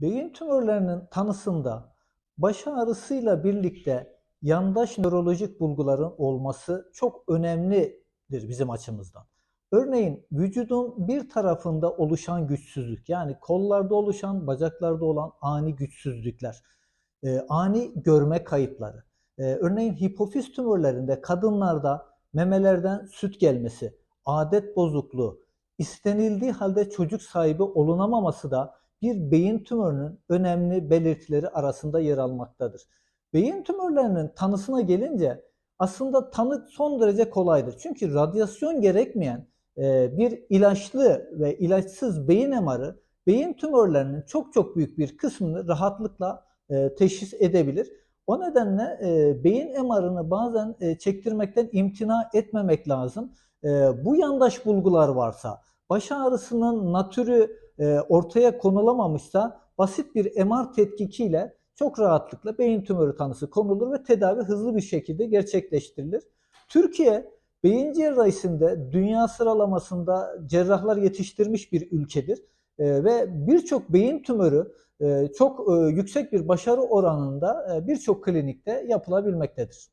Beyin tümörlerinin tanısında baş ağrısıyla birlikte yandaş nörolojik bulguların olması çok önemlidir bizim açımızdan. Örneğin vücudun bir tarafında oluşan güçsüzlük yani kollarda oluşan, bacaklarda olan ani güçsüzlükler, e, ani görme kayıpları. E, örneğin hipofiz tümörlerinde kadınlarda memelerden süt gelmesi, adet bozukluğu, istenildiği halde çocuk sahibi olunamaması da bir beyin tümörünün önemli belirtileri arasında yer almaktadır. Beyin tümörlerinin tanısına gelince aslında tanı son derece kolaydır. Çünkü radyasyon gerekmeyen e, bir ilaçlı ve ilaçsız beyin MR'ı beyin tümörlerinin çok çok büyük bir kısmını rahatlıkla e, teşhis edebilir. O nedenle e, beyin MR'ını bazen çektirmekten imtina etmemek lazım. Bu yandaş bulgular varsa, baş ağrısının natürü e, ortaya konulamamışsa basit bir MR tetkikiyle çok rahatlıkla beyin tümörü tanısı konulur ve tedavi hızlı bir şekilde gerçekleştirilir. Türkiye beyin cerrahisinde dünya sıralamasında cerrahlar yetiştirmiş bir ülkedir. E, ve birçok beyin tümörü e, çok yüksek bir başarı oranında birçok klinikte yapılabilmektedir.